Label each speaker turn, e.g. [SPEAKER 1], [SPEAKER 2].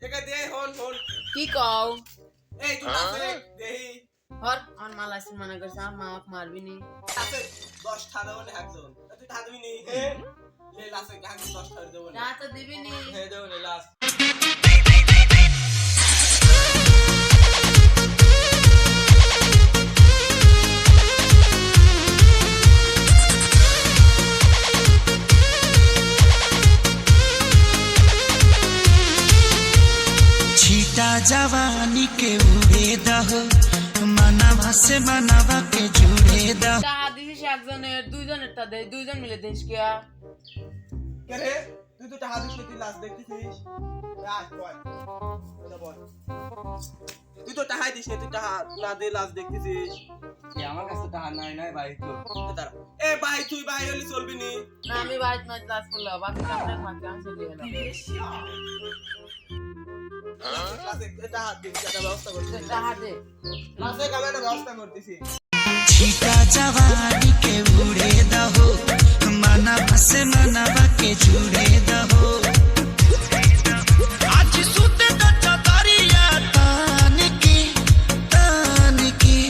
[SPEAKER 1] থেকে দে হন হন
[SPEAKER 2] কি কও?
[SPEAKER 1] এই তুই আছে দেহি
[SPEAKER 2] হর আমার মাল আসিন মানা করছে আমার মা আমাকে মারবি নি।
[SPEAKER 1] আছে 10 টা দেবো না একজন তুই টা দিবি নি? হে লে লাসে কাক 10 টা দেবো না।
[SPEAKER 2] না তো দিবি নি।
[SPEAKER 1] হে দেবো না লাস
[SPEAKER 3] छीटा जवानी के उड़े दहो मनावा से मनावा के जुड़े दहो
[SPEAKER 2] টাকা দিছিস একজনের দুইজনের টা দে দুইজন মিলে দেশ কে
[SPEAKER 1] কে রে তুই তো টাকা দিছিস তুই লাস দেখতেছিস রাত কয় এটা বল তুই তো টাকা দিস না তুই টাকা না দে লাস দেখতেছিস
[SPEAKER 4] এ আমার কাছে টাকা নাই নাই ভাই তো
[SPEAKER 1] এ দাঁড়া। এ ভাই তুই ভাই হলি চলবি নি
[SPEAKER 2] না আমি বাড়িতে নয় ক্লাস করলো বাকি কামটা মাকে আমি চলে গেলাম ছিটা
[SPEAKER 1] জওয়ানি কে উড়ে দাও মানা
[SPEAKER 3] ভাসে মানা বাকে জুড়ে দাও আজ সুতে দচ্চা দারিয়া তানিকি তানিকি